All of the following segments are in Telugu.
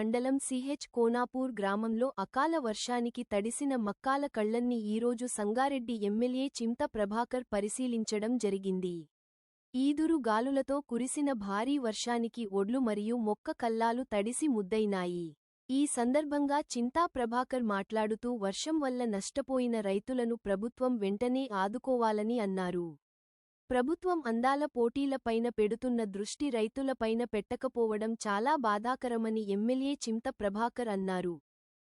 మండలం సిహెచ్ కోనాపూర్ గ్రామంలో అకాల వర్షానికి తడిసిన మక్కాల కళ్ళన్ని ఈరోజు సంగారెడ్డి ఎమ్మెల్యే చింత ప్రభాకర్ పరిశీలించడం జరిగింది. ఈదురు గాలులతో కురిసిన భారీ వర్షానికి ఒడ్లు మరియు మొక్క కల్లాలు తడిసి ముద్దయినాయి. ఈ సందర్భంగా చింతా ప్రభాకర్ మాట్లాడుతూ వర్షం వల్ల నష్టపోయిన రైతులను ప్రభుత్వం వెంటనే ఆదుకోవాలని అన్నారు. ప్రభుత్వం అందాల పోటీలపైన పెడుతున్న దృష్టి రైతులపైన పెట్టకపోవడం చాలా బాధాకరమని ఎమ్మెల్యే చింత ప్రభాకర్ అన్నారు.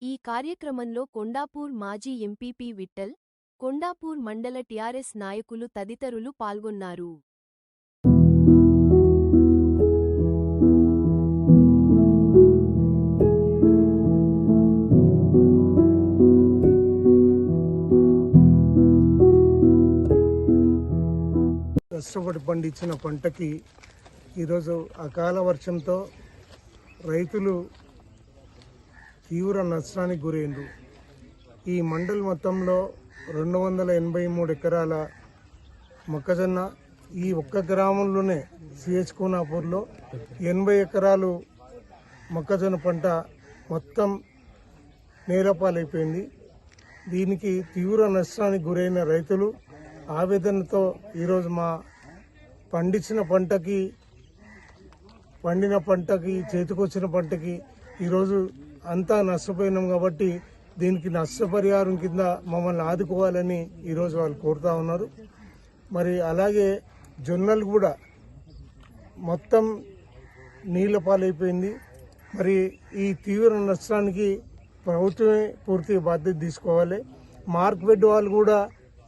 ఈ కార్యక్రమంలో కొండాపూర్ మాజీ ఎంపీపీ విఠల్ కొండాపూర్ మండల టిఆర్ఎస్ నాయకులు తదితరులు పాల్గొన్నారు. కష్టపడి పండించిన పంటకి ఈరోజు అకాల వర్షంతో రైతులు తీవ్ర నష్టానికి గురైండ్రు. ఈ మండల్ మొత్తంలో రెండు వందల ఎనభై మూడు ఎకరాల మొక్కజొన్న ఈ ఒక్క గ్రామంలోనే సిహెచ్ కోనాపూర్లో ఎనభై ఎకరాలు మొక్కజొన్న పంట మొత్తం నేలపాలైపోయింది. దీనికి తీవ్ర నష్టానికి గురైన రైతులు ఆవేదనతో ఈరోజు మా పండించిన పంటకి పండిన పంటకి చేతికొచ్చిన పంటకి ఈరోజు అంతా నష్టపోయినాం కాబట్టి దీనికి నష్టపరిహారం కింద మమ్మల్ని ఆదుకోవాలని ఈరోజు వాళ్ళు కోరుతా ఉన్నారు. మరి అలాగే జొన్నలు కూడా మొత్తం నీళ్ళ పాలైపోయింది మరి ఈ తీవ్ర నష్టానికి ప్రభుత్వమే పూర్తి బాధ్యత తీసుకోవాలి. మార్కెట్ వాళ్ళు కూడా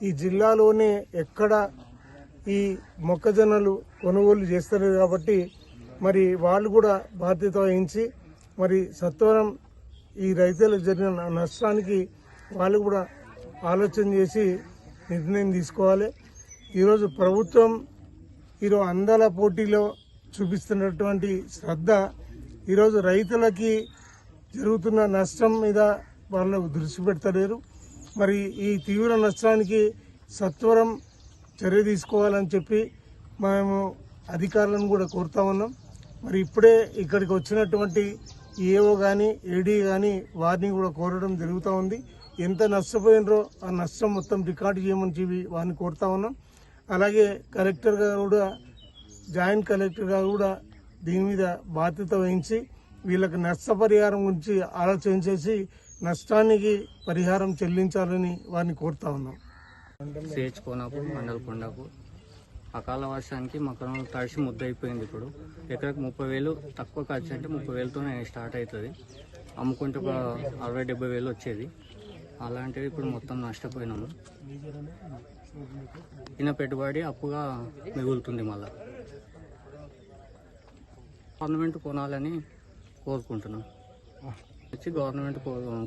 ఈ జిల్లాలోనే ఎక్కడ ఈ మొక్కజొన్నలు కొనుగోలు చేస్తారు కాబట్టి మరి వాళ్ళు కూడా బాధ్యత వహించి మరి సత్వరం ఈ రైతులకు జరిగిన నష్టానికి వాళ్ళు కూడా ఆలోచన చేసి నిర్ణయం తీసుకోవాలి. ఈరోజు ప్రభుత్వం ఈరోజు అందాల పోటీలో చూపిస్తున్నటువంటి శ్రద్ధ ఈరోజు రైతులకి జరుగుతున్న నష్టం మీద వాళ్ళు దృష్టి పెడతలేరు. మరి ఈ తీవ్ర నష్టానికి సత్వరం చర్య తీసుకోవాలని చెప్పి మేము అధికారులను కూడా కోరుతా ఉన్నాం. మరి ఇప్పుడే ఇక్కడికి వచ్చినటువంటి ఏఓ కానీ ఏడీ కానీ వారిని కూడా కోరడం జరుగుతూ ఉంది. ఎంత నష్టపోయినరో ఆ నష్టం మొత్తం రికార్డు చేయమని చెప్పి వారిని కోరుతా ఉన్నాం. అలాగే కలెక్టర్గా కూడా జాయింట్ కలెక్టర్గా కూడా దీని మీద బాధ్యత వహించి వీళ్ళకి నష్టపరిహారం గురించి ఆలోచన చేసి నష్టానికి పరిహారం చెల్లించాలని వారిని కోరుతా ఉన్నాం. సిహెచ్ కోనాపూర్ మండల కొండాపూర్ అకాల వర్షానికి మకరం తడిసి ముద్ద అయిపోయింది ఇప్పుడు. ఎకరకు ముప్పై వేలు తక్కువ ఖర్చు అంటే ముప్పై వేలతోనే స్టార్ట్ అవుతుంది అమ్ముకుంటే ఒక అరవై డెబ్బై వేలు వచ్చేది. అలాంటివి ఇప్పుడు మొత్తం నష్టపోయినాము. ఈయన పెట్టుబడి అప్పుగా మిగులుతుంది మళ్ళా. గవర్నమెంట్ కొనాలని కోరుకుంటున్నాం. వచ్చి గవర్నమెంట్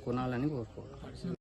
కొనాలని కోరుకోవాలి.